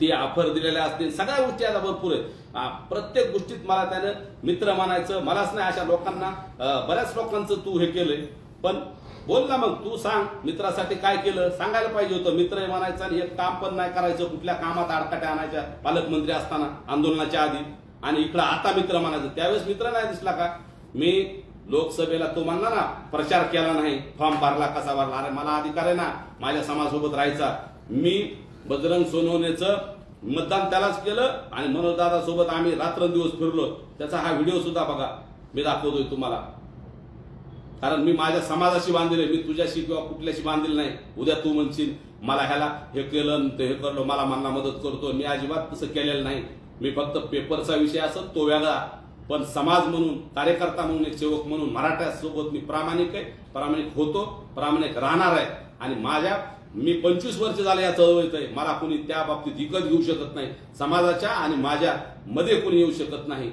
ती ऑफर दिलेल्या असतील सगळ्या गोष्टी आता भरपूर आहेत. प्रत्येक गोष्टीत मला त्यानं मित्र मानायचं मलाच नाही अशा लोकांना. बऱ्याच लोकांचं तू हे केलंय. पण बोल ना मग तू सांग मित्रासाठी काय केलं? सांगायला पाहिजे होतं मित्र म्हणायचं आणि एक काम पण नाही करायचं कुठल्या कामात आडकाट्या आणायच्या पालकमंत्री असताना आंदोलनाच्या आधी. आणि इकडं आता मित्र म्हणायचं त्यावेळेस मित्र नाही दिसला का? मी लोकसभेला तो म्हणला ना प्रचार केला नाही फॉर्म भरला कसा भरला? अरे मला अधिकार आहे ना माझ्या समाजसोबत राहायचा. मी बजरंग सोनवणेचं मतदान त्यालाच केलं आणि मनोजदादा सोबत आम्ही रात्रंदिवस फिरलो. त्याचा हा व्हिडिओ सुद्धा बघा. मी दाखवतोय तुम्हाला. कारण मी माझ्या समाजाशी बांधले मी तुझ्याशी किंवा कुठल्याशी बांधील नाही. उद्या तू म्हणशील मला ह्याला हे केलं ते हे करलो. मला मला मदत करतो मी अजिबात तसं केलेलं नाही. मी फक्त पेपरचा विषय असत तो वेगळा. पण समाज म्हणून कार्यकर्ता म्हणून एक सेवक म्हणून मराठ्यासोबत मी प्रामाणिक आहे. प्रामाणिक होतो. प्रामाणिक राहणार आहे. आणि माझ्या मी पंचवीस वर्ष झाले या चळवळीत आहे. मला कोणी त्या बाबतीत विकत घेऊ शकत नाही. समाजाच्या आणि माझ्या मध्ये कोणी येऊ शकत नाही.